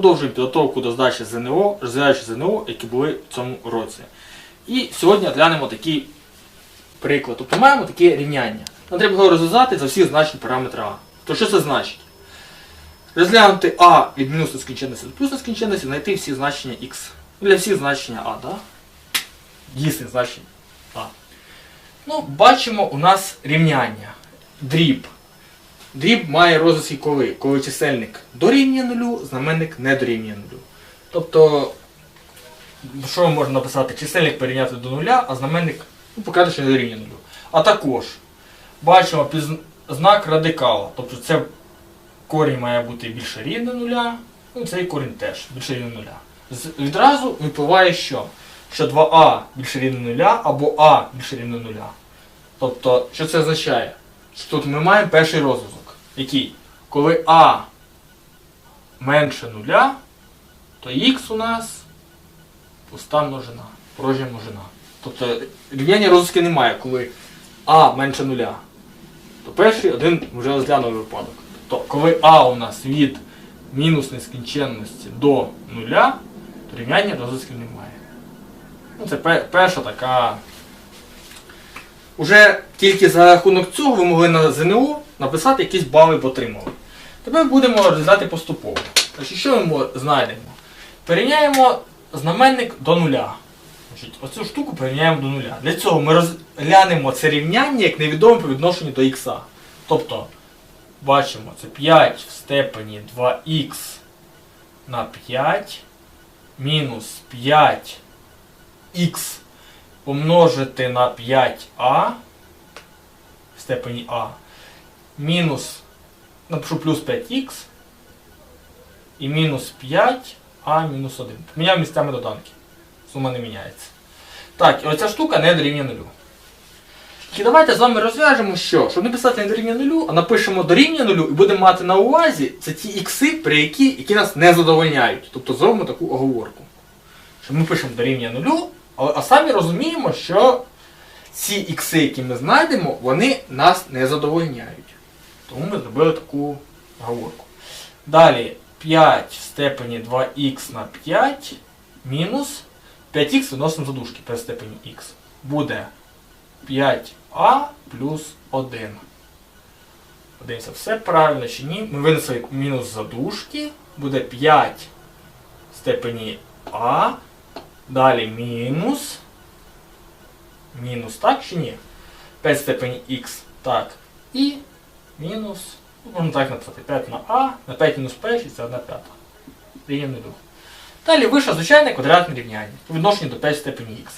продовжуємо підготовку до здачі ЗНО, розвиваючи ЗНО, які були в цьому році. І сьогодні розглянемо такий приклад. Тобто маємо таке рівняння. Нам треба його розв'язати за всі значні параметри А. То що це значить? Розглянути А від мінус нескінченності до плюс нескінченності, знайти всі значення Х. Для всіх значення А, да? Дійсних значень А. Ну, бачимо у нас рівняння. Дріб. Дріб має розв'язки коли? Коли чисельник дорівнює нулю, знаменник не дорівнює нулю. Тобто, що можна написати? Чисельник перейняти до нуля, а знаменник ну, показати, що не дорівнює нулю. А також бачимо під знак радикала. Тобто це корінь має бути більше рівне нуля, ну цей корінь теж більше рівне нуля. З- Відразу випливає що? Що 2а більше рівне нуля або а більше рівне нуля. Тобто, що це означає? Що тут ми маємо перший розв'язок. Який? Коли а менше нуля, то х у нас пуста множина, порожня множина. Тобто рівняння розв'язки немає, коли а менше нуля. То перший один вже розглянули випадок. Тобто, коли а у нас від мінус нескінченності до нуля, то рівняння розв'язків немає. Ну, це перша така. Уже тільки за рахунок цього ви могли на ЗНО написати якісь бали б отримали. Тепер будемо розглядати поступово. Значить, що ми знайдемо? Перейняємо знаменник до нуля. Значить, оцю штуку перейняємо до нуля. Для цього ми розглянемо це рівняння як невідоме по відношенню до х. Тобто, бачимо, це 5 в степені 2х на 5 мінус 5х помножити на 5а в степені а мінус, напишу плюс 5х і мінус 5а мінус 1. Поміняв місцями доданки. Сума не міняється. Так, і оця штука не дорівнює нулю. І давайте з вами розв'яжемо, що, щоб не писати не дорівнює нулю, а напишемо дорівнює нулю і будемо мати на увазі це ті ікси, при які, які нас не задовольняють. Тобто зробимо таку оговорку. Що ми пишемо дорівнює нулю, а, а самі розуміємо, що ці ікси, які ми знайдемо, вони нас не задовольняють. Тому ми зробили таку оговорку. Далі 5 в степені 2х на 5 мінус 5х виносимо за дужки при степені х. Буде 5а плюс 1. Подивимося, все правильно чи ні. Ми винесли мінус за дужки. Буде 5 в степені а. Далі мінус. Мінус, так чи ні? 5 в степені х. Так. І мінус. ну, Можна так написати. 5 на а, на 5 мінус перший це 1 п'ята. Рівня нулю. Далі вийшло звичайне квадратне рівняння по відношенню до 5 в степені х.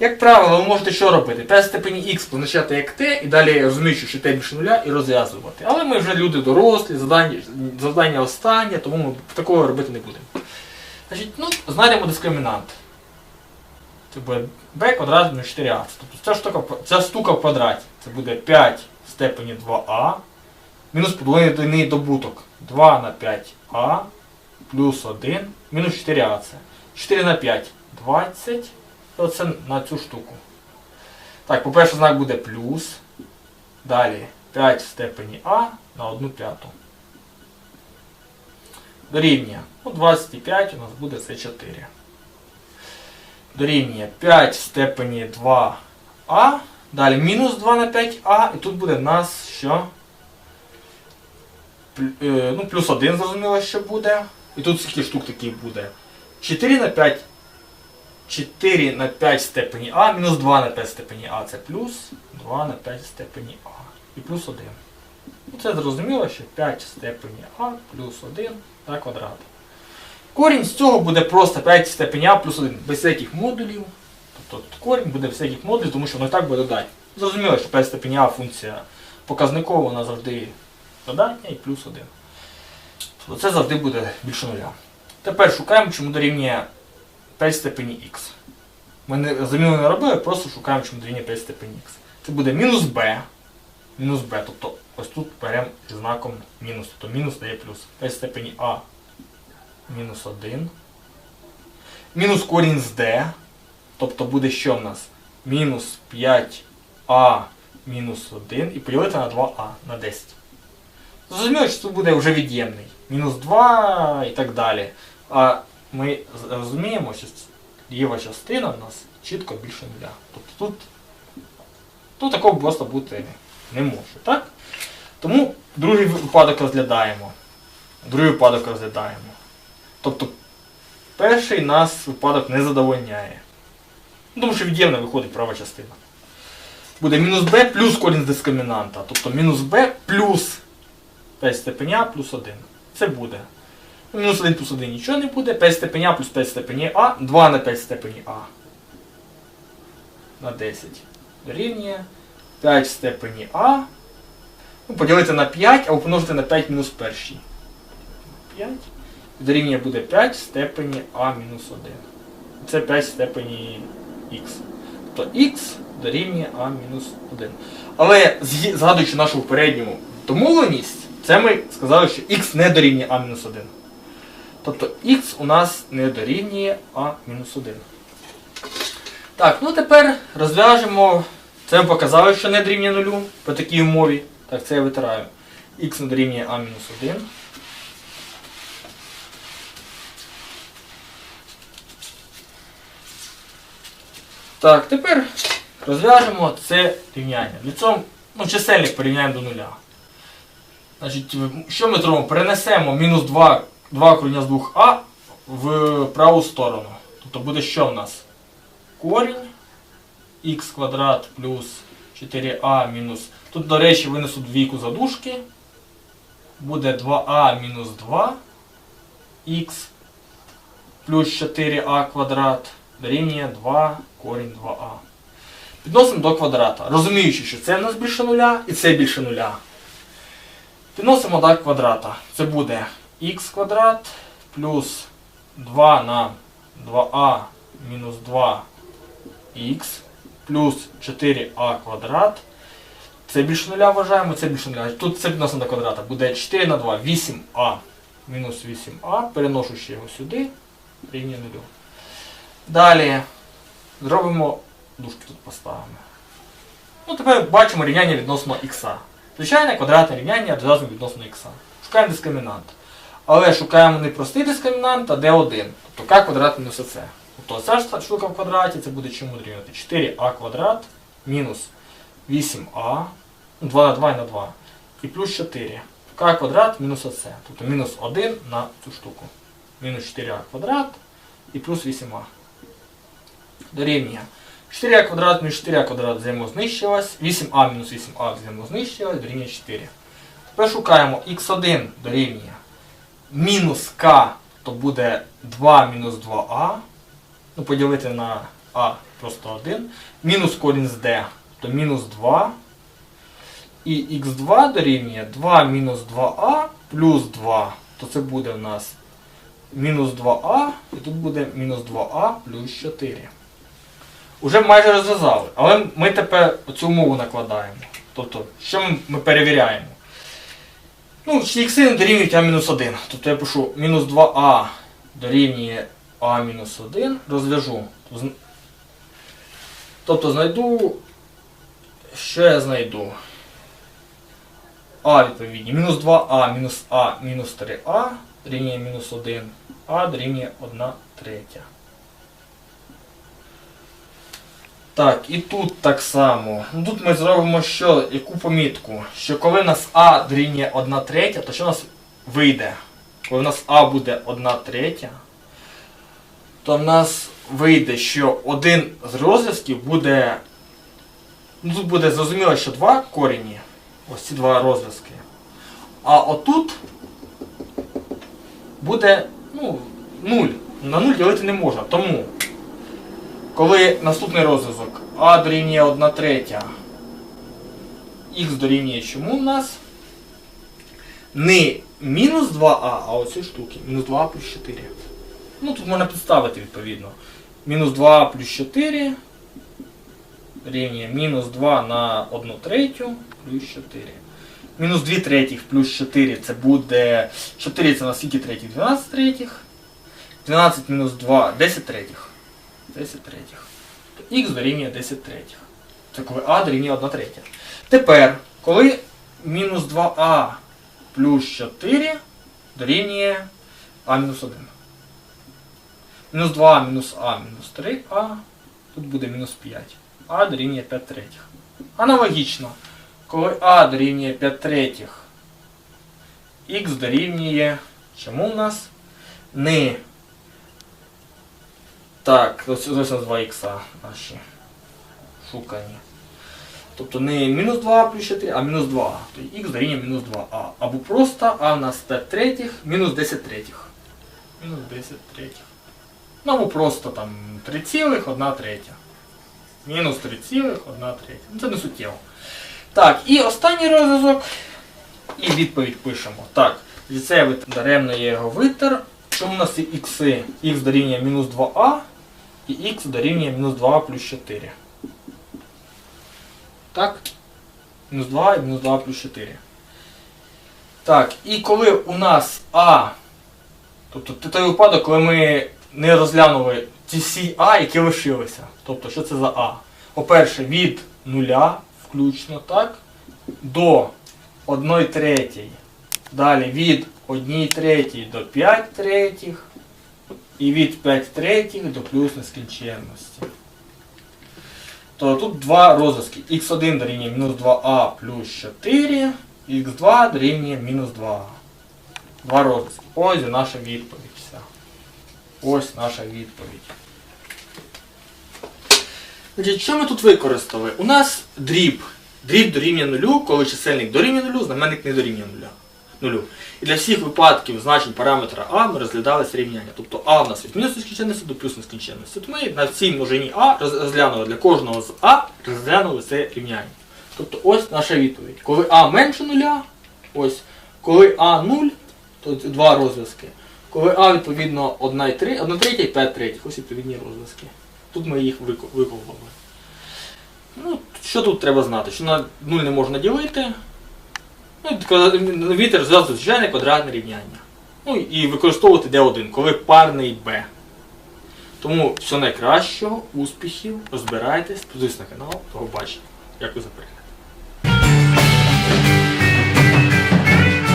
Як правило, ви можете що робити? 5 в степені х позначати як t, і далі розуміючи, що t більше нуля, і розв'язувати. Але ми вже люди дорослі, завдання, завдання останнє, тому ми такого робити не будемо. Значить, ну, знайдемо дискримінант. Це буде b квадрат мінус 4а. Тобто ця штука, ця штука в квадраті. Це буде 5 в степені 2а. Мінус подвоєний добуток 2 на 5а плюс 1 мінус 4а це. 4 на 5 20. Оце на цю штуку. Так, по-перше, знак буде плюс. Далі 5 в степені А на 1 п'яту. Дорівнює. Ну, 25 у нас буде це 4. Дорівнює 5 в степені 2а. Далі мінус 2 на 5а. І тут буде в нас що? Е, ну, плюс 1 зрозуміло, що буде. І тут скільки штук таких буде? 4 на 5. 4 на 5 степені А, мінус 2 на 5 степені А це плюс 2 на 5 степені А. І плюс 1. Ну, це зрозуміло, що 5 в степені А плюс 1 на квадрат. Корінь з цього буде просто 5 в степені А плюс 1, без всяких модулів. Тобто корінь буде всяких модулів, тому що воно і так буде додати. Зрозуміло, що 5 в степені А функція показникова, вона завжди додатня і плюс 1. Тобто це завжди буде більше нуля. Tепер шукаємо, чому дорівнює 5 в степені х. Ми не заміну не робили, просто шукаємо, чому дорівнює 5 в степені х. Це буде мінус b. Мінус b. Тобто ось тут беремо знаком мінус. Тобто мінус дає плюс. 5 в степені а мінус 1. Мінус корінь з d. Тобто буде що в нас? Мінус 5а мінус 1 і поділити на 2а на 10. Зрозуміло, що тут буде вже від'ємний. Мінус 2 і так далі. А ми розуміємо, що ліва частина в нас чітко більше нуля. Тобто тут, тут такого просто бути не може, так? Тому другий випадок розглядаємо. Другий випадок розглядаємо. Тобто перший нас випадок не задовольняє. Тому що від'ємна виходить права частина. Буде мінус b плюс корінь з дискримінанта. Тобто мінус b плюс 5 степеня плюс 1. Це буде. Ну, Мінус 1 плюс 1 нічого не буде. 5 степеня плюс 5 степені а. 2 на 5 степені а. На 10. Дорівнює 5 в степені а. Ну, поділити на 5, а помножити на 5 мінус перший. 5. Дорівнює буде 5 в степені а мінус 1. Це 5 в степені х. Тобто х дорівнює а мінус 1. Але згадуючи нашу попередню домовленість, це ми сказали, що х не дорівнює а мінус 1. Тобто х у нас не дорівнює а мінус 1. Так, ну тепер розв'яжемо. Це ми показали, що не дорівнює нулю по такій умові. Так, це я витираю. х не дорівнює а мінус 1. Так, тепер розв'яжемо це рівняння. Цього ну, чисельник порівняємо до нуля. Значить, що ми зробимо? Перенесемо мінус 2, 2 коріння з 2а в праву сторону. Тобто буде що в нас? Корінь х квадрат плюс 4а мінус. Тут, до речі, винесу двійку задушки. Буде 2а мінус 2 х плюс 4а квадрат дорівнює 2 корінь 2а. Підносимо до квадрата, розуміючи, що це в нас більше нуля і це більше нуля. Підносимо до квадрата. Це буде х квадрат плюс 2 на 2а мінус 2х плюс 4а квадрат. Це більше нуля вважаємо, це більше нуля. Тут це підносимо до квадрата. Буде 4 на 2, 8а мінус 8а. Переношу ще його сюди. Рівня нулю. Далі зробимо дужки тут поставимо. Ну, тепер бачимо рівняння відносно х. Звичайне квадратне рівняння одразу відносно х. Шукаємо дискримінант. Але шукаємо не простий дискримінант, а d1. Тобто k квадрат мінус c. Тобто ця штука в квадраті, це буде чому дорівнювати? 4а квадрат мінус 8а, ну, 2 на 2 і на 2. І плюс 4. k квадрат мінус ac. Тобто мінус 1 на цю штуку. Мінус 4а квадрат і плюс 8а. Дорівнює. 4а квадрат мінус 4а квадрат взаємознищилось. 8а мінус 8а взаємознищилось, дорівнює 4. Тепер шукаємо x1 дорівнює мінус k, то буде 2 мінус 2а. Ну, поділити на а просто 1. Мінус корінь з d, то мінус 2. І х2 дорівнює 2 мінус 2а плюс 2. То це буде в нас мінус 2а, і тут буде мінус 2а плюс 4. Уже майже розв'язали. Але ми тепер цю умову накладаємо. Тобто, що ми, перевіряємо? Ну, чи х дорівнюють А-1. Тобто я пишу мінус 2а дорівнює а мінус 1, розв'яжу. Тобто знайду. Що я знайду? А відповідні. Мінус 2а мінус а мінус 3а дорівнює мінус 1, а дорівнює 1 третя. Так, і тут так само. Ну, Тут ми зробимо що, яку помітку? Що коли в нас А дорівнює 1 третя, то що у нас вийде? Коли в нас А буде 1 третя, то в нас вийде, що один з розв'язків буде. Ну тут буде зрозуміло, що два корені, ось ці два розв'язки. А отут буде ну, 0. На 0 ділити не можна. Тому коли наступний розв'язок А дорівнює 1 третя, х дорівнює чому в нас? Не мінус 2а, а оці штуки. Мінус 2а плюс 4. Ну тут можна підставити відповідно. Мінус 2а плюс 4 рівнює мінус 2 на 1 третю плюс 4. Мінус 2 третіх плюс 4 це буде. 4 це на скільки третіх? 12 третіх. 12 мінус 2 10 третіх. 10 третіх. Х дорівнює 10 третіх. Це коли а дорівнює 1 третя. Тепер, коли мінус 2а плюс 4 дорівнює а мінус 1. Мінус 2А мінус А, мінус 3А. Тут буде мінус 5. А дорівнює 5 третіх. Аналогічно, коли А дорівнює 5 третіх, х дорівнює. Чому в нас? Не. Так, ось ось у нас 2 х наші шукані. Тобто не мінус 2 плюс 4, а мінус 2. Тобто х дорівнює мінус 2а. Або просто а в нас 5 третіх, мінус 10 третіх. Мінус 10 третіх. Ну або просто там 3,1 третя. Мінус 3,1 третя. Ну це не суттєво. Так, і останній розв'язок. І відповідь пишемо. Так, ліцеєвий даремно я його витер. Чому у нас є ікси? Х дорівнює мінус 2а і х дорівнює мінус 2а плюс 4. Так? Мінус 2 і мінус 2 плюс 4. Так, і коли у нас А, тобто той випадок, коли ми не розглянули ті всі А, які лишилися. Тобто, що це за А? По-перше, від нуля включно, так? До 1 третій. Далі від 1 третій до 5 третіх. І від 5 третіх до плюс нескінченності. То тут два розв'язки. х1 дорівнює мінус 2а плюс 4, х2 дорівнює мінус 2а. Два розв'язки. Ось наша відповідь вся. Ось наша відповідь. Що ми тут використали? У нас дріб. Дріб дорівнює нулю, коли чисельник дорівнює нулю, знаменник не дорівнює нуля. Нулю. І для всіх випадків значень параметра А ми розглядали рівняння. Тобто А в нас від мінус нескінченності до плюс нескінченності. От ми на цій множині А розглянули для кожного з А розглянули це рівняння. Тобто ось наша відповідь. Коли А менше нуля, ось, коли А 0, то два розв'язки. Коли А відповідно 1 і 3, 1 третя і 5 третіх, ось відповідні розв'язки. Тут ми їх виковували. Ну, що тут треба знати? Що на 0 не можна ділити. Ну, вітер зразу звичайне квадратне рівняння. Ну і використовувати D1, коли парний B. Тому все найкращого, успіхів, розбирайтесь, підписуйтесь на канал, того бачення. Дякую за перегляд.